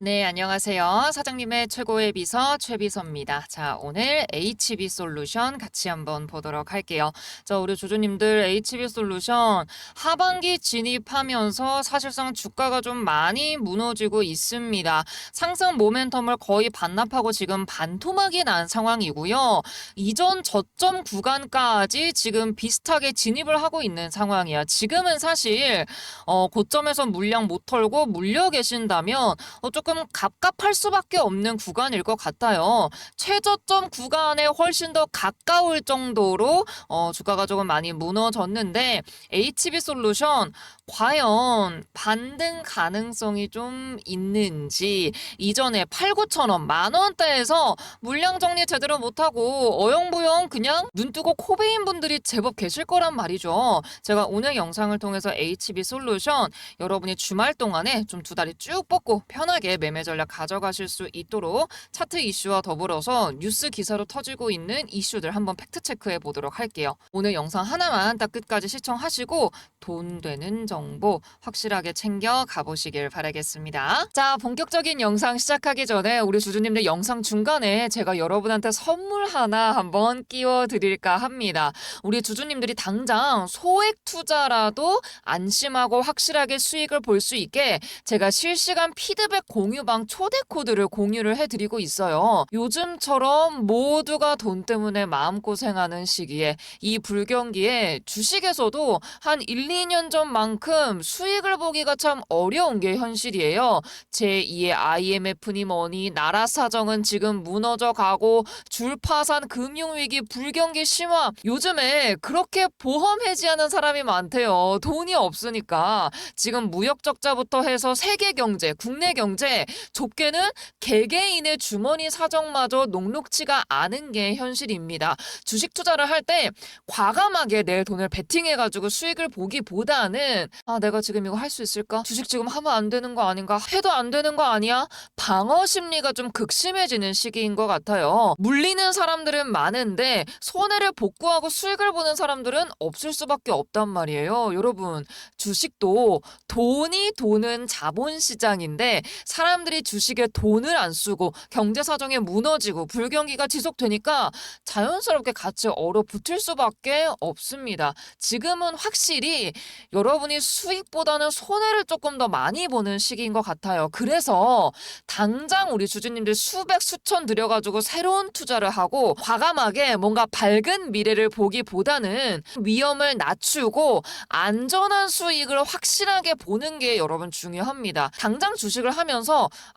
네, 안녕하세요. 사장님의 최고의 비서 최비서입니다. 자, 오늘 HB 솔루션 같이 한번 보도록 할게요. 자, 우리 주주님들 HB 솔루션 하반기 진입하면서 사실상 주가가 좀 많이 무너지고 있습니다. 상승 모멘텀을 거의 반납하고 지금 반토막이 난 상황이고요. 이전 저점 구간까지 지금 비슷하게 진입을 하고 있는 상황이야. 지금은 사실 어, 고점에서 물량 못 털고 물려 계신다면 어, 갑갑할 수밖에 없는 구간일 것 같아요. 최저점 구간에 훨씬 더 가까울 정도로 어, 주가가 조금 많이 무너졌는데 HB 솔루션 과연 반등 가능성이 좀 있는지 이전에 8, 9천 원, 만 원대에서 물량 정리 제대로 못하고 어영부영 그냥 눈 뜨고 코 베인 분들이 제법 계실 거란 말이죠. 제가 오늘 영상을 통해서 HB 솔루션 여러분이 주말 동안에 좀 두 다리 쭉 뻗고 편하게 매매 전략 가져가실 수 있도록 차트 이슈와 더불어서 뉴스 기사로 터지고 있는 이슈들 한번 팩트 체크해 보도록 할게요. 오늘 영상 하나만 딱 끝까지 시청하시고 돈 되는 정보 확실하게 챙겨 가보시길 바라겠습니다. 자, 본격적인 영상 시작하기 전에 우리 주주님들 영상 중간에 제가 여러분한테 선물 하나 한번 끼워 드릴까 합니다. 우리 주주님들이 당장 소액 투자라도 안심하고 확실하게 수익을 볼 수 있게 제가 실시간 피드백 공 유방 초대 코드를 공유를 해드리고 있어요. 요즘처럼 모두가 돈 때문에 마음고생하는 시기에 이 불경기에 주식에서도 한 1, 2년 전만큼 수익을 보기가 참 어려운 게 현실이에요. 제2의 IMF니 뭐니 나라 사정은 지금 무너져 가고 줄파산 금융위기 불경기 심화 요즘에 그렇게 보험 해지하는 사람이 많대요. 돈이 없으니까 지금 무역 적자부터 해서 세계 경제, 국내 경제 좁게는 개개인의 주머니 사정마저 녹록치가 않은 게 현실입니다. 주식 투자를 할 때 과감하게 내 돈을 베팅해가지고 수익을 보기보다는 아 내가 지금 이거 할 수 있을까? 주식 지금 하면 안 되는 거 아닌가? 해도 안 되는 거 아니야? 방어 심리가 좀 극심해지는 시기인 것 같아요. 물리는 사람들은 많은데 손해를 복구하고 수익을 보는 사람들은 없을 수밖에 없단 말이에요. 여러분 주식도 돈이 도는 자본시장인데 사람 들이 주식에 돈을 안 쓰고 경제 사정에 무너지고 불경기가 지속되니까 자연스럽게 같이 얼어붙을 수밖에 없습니다. 지금은 확실히 여러분이 수익보다는 손해를 조금 더 많이 보는 시기인 것 같아요. 그래서 당장 우리 주주님들 수백 수천 들여가지고 새로운 투자를 하고 과감하게 뭔가 밝은 미래를 보기보다는 위험을 낮추고 안전한 수익을 확실하게 보는 게 여러분 중요합니다. 당장 주식을 하면서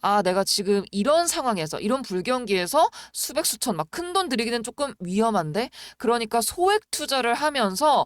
아 내가 지금 이런 상황에서 이런 불경기에서 수백 수천 막 큰 돈 들이기는 조금 위험한데? 그러니까 소액 투자를 하면서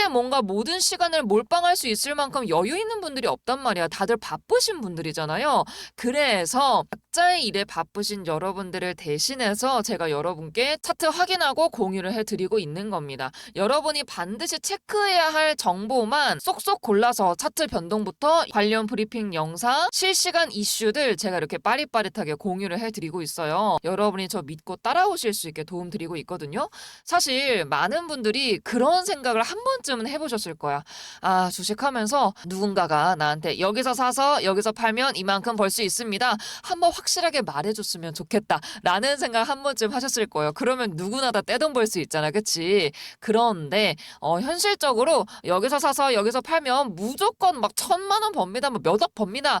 바쁘게 뭔가 모든 시간을 몰빵할 수 있을 만큼 여유 있는 분들이 없단 말이야. 다들 바쁘신 분들이잖아요. 그래서 각자의 일에 바쁘신 여러분들을 대신해서 제가 여러분께 차트 확인하고 공유를 해드리고 있는 겁니다. 여러분이 반드시 체크해야 할 정보만 쏙쏙 골라서 차트 변동부터 관련 브리핑 영상, 실시간 이슈들 제가 이렇게 빠릿빠릿하게 공유를 해드리고 있어요. 여러분이 저 믿고 따라오실 수 있게 도움드리고 있거든요. 사실 많은 분들이 그런 생각을 한 번쯤은 해보셨을 거야. 아, 주식하면서 누군가가 나한테 여기서 사서 여기서 팔면 이만큼 벌 수 있습니다. 한번 확실하게 말해줬으면 좋겠다. 라는 생각 한 번쯤 하셨을 거예요. 그러면 누구나 다 떼돈 벌 수 있잖아. 그치? 그런데, 어, 현실적으로 여기서 사서 여기서 팔면 무조건 막 천만 원 법니다. 뭐 몇억 법니다.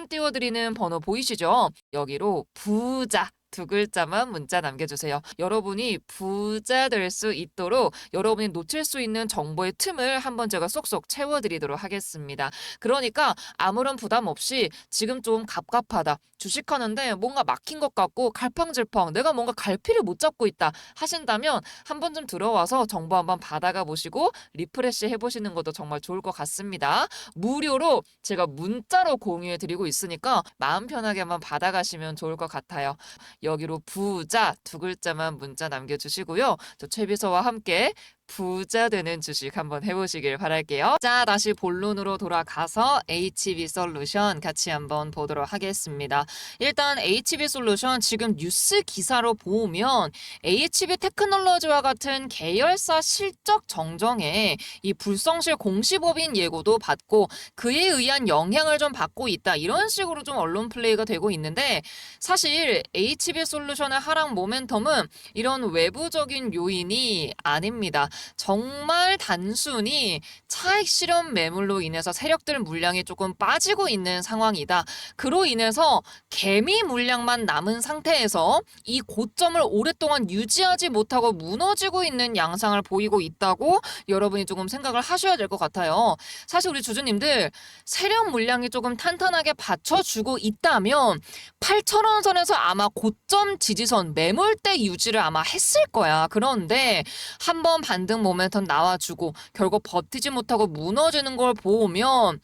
띄워드리는 번호 보이시죠? 여기로 부자 두 글자만 문자 남겨주세요. 여러분이 부자 될 수 있도록 여러분이 놓칠 수 있는 정보의 틈을 한번 제가 쏙쏙 채워드리도록 하겠습니다. 그러니까 아무런 부담 없이 지금 좀 갑갑하다. 주식하는데 뭔가 막힌 것 같고 갈팡질팡 내가 뭔가 갈피를 못 잡고 있다 하신다면 한번좀 들어와서 정보 한번 받아가 보시고 리프레시 해보시는 것도 정말 좋을 것 같습니다. 무료로 제가 문자로 공유해 드리고 있으니까 마음 편하게 한번 받아가시면 좋을 것 같아요. 여기로 부자 두 글자만 문자 남겨주시고요. 저 최비서와 함께 부자 되는 주식 한번 해보시길 바랄게요. 자, 다시 본론으로 돌아가서 HB 솔루션 같이 한번 보도록 하겠습니다. 일단 HB 솔루션 지금 뉴스 기사로 보면 HB 테크놀로지와 같은 계열사 실적 정정에 이 불성실 공시법인 예고도 받고 그에 의한 영향을 좀 받고 있다. 이런 식으로 좀 언론 플레이가 되고 있는데 사실 HB 솔루션의 하락 모멘텀은 이런 외부적인 요인이 아닙니다. 정말 단순히 차익 실현 매물로 인해서 세력들 물량이 조금 빠지고 있는 상황이다. 그로 인해서 개미 물량만 남은 상태에서 이 고점을 오랫동안 유지하지 못하고 무너지고 있는 양상을 보이고 있다고 여러분이 조금 생각을 하셔야 될 것 같아요. 사실 우리 주주님들 세력 물량이 조금 탄탄하게 받쳐주고 있다면 8,000원 선에서 아마 고점 지지선 매물대 유지를 아마 했을 거야. 그런데 한번 반등 모멘텀 나와주고 결국 버티지 못하고 무너지는 걸 보면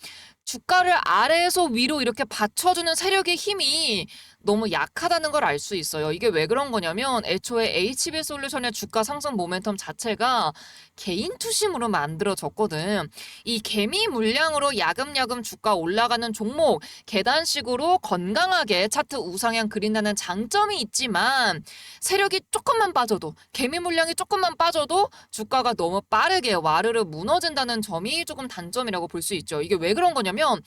주가를 아래에서 위로 이렇게 받쳐주는 세력의 힘이 너무 약하다는 걸 알 수 있어요. 이게 왜 그런 거냐면 애초에 HB 솔루션의 주가 상승 모멘텀 자체가 개인 투심으로 만들어졌거든. 이 개미 물량으로 야금야금 주가 올라가는 종목 계단식으로 건강하게 차트 우상향 그린다는 장점이 있지만 세력이 조금만 빠져도 개미 물량이 조금만 빠져도 주가가 너무 빠르게 와르르 무너진다는 점이 조금 단점이라고 볼 수 있죠. 이게 왜 그런 거냐면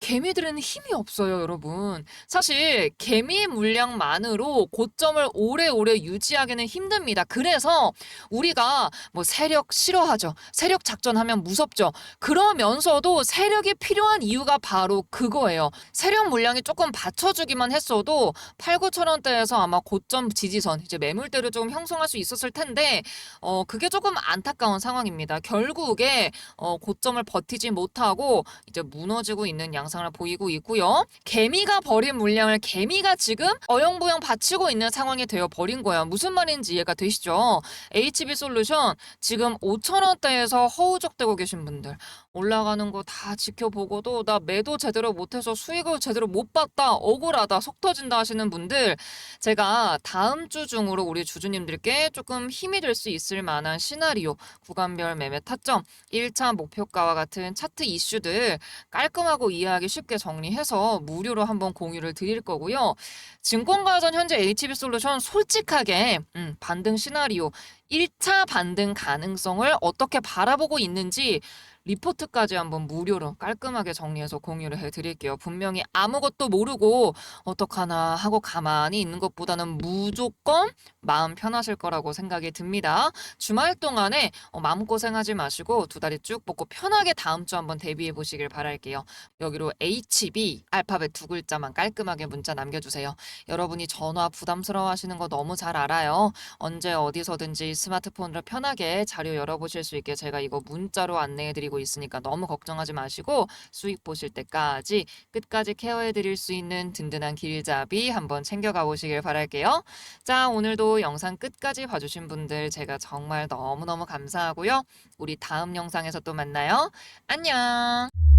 개미들은 힘이 없어요, 여러분. 사실 개미 물량만으로 고점을 오래오래 유지하기는 힘듭니다. 그래서 우리가 뭐 세력 싫어하죠. 세력 작전하면 무섭죠. 그러면서도 세력이 필요한 이유가 바로 그거예요. 세력 물량이 조금 받쳐주기만 했어도 8, 9천 원대에서 아마 고점 지지선, 이제 매물대를 좀 형성할 수 있었을 텐데, 어, 그게 조금 안타까운 상황입니다. 결국에, 어, 고점을 버티지 못하고 이제 무너지고 있는 양 상을 보이고 있고요. 개미가 버린 물량을 개미가 지금 어영부영 받치고 있는 상황이 되어 버린 거예요. 무슨 말인지 이해가 되시죠? HB 솔루션 지금 5천 원대에서 허우적대고 계신 분들 올라가는 거 다 지켜보고도 나 매도 제대로 못해서 수익을 제대로 못 봤다. 억울하다. 속 터진다 하시는 분들 제가 다음 주 중으로 우리 주주님들께 조금 힘이 될 수 있을 만한 시나리오, 구간별 매매 타점, 1차 목표가와 같은 차트 이슈들 깔끔하고 이해하기 쉽게 정리해서 무료로 한번 공유를 드릴 거고요. 증권가전 현재 HB솔루션 솔직하게 음, 반등 시나리오, 1차 반등 가능성을 어떻게 바라보고 있는지 리포트까지 한번 무료로 깔끔하게 정리해서 공유를 해드릴게요. 분명히 아무것도 모르고 어떡하나 하고 가만히 있는 것보다는 무조건 마음 편하실 거라고 생각이 듭니다. 주말 동안에 어, 마음고생하지 마시고 두 다리 쭉 뻗고 편하게 다음 주 한번 대비해 보시길 바랄게요. 여기로 HB 알파벳 두 글자만 깔끔하게 문자 남겨주세요. 여러분이 전화 부담스러워 하시는 거 너무 잘 알아요. 언제 어디서든지 스마트폰으로 편하게 자료 열어보실 수 있게 제가 이거 문자로 안내해 있으니까 너무 걱정하지 마시고 수익 보실 때까지 끝까지 케어해 드릴 수 있는 든든한 길잡이 한번 챙겨가 보시길 바랄게요. 자, 오늘도 영상 끝까지 봐주신 분들 제가 정말 너무너무 감사하고요. 우리 다음 영상에서 또 만나요. 안녕!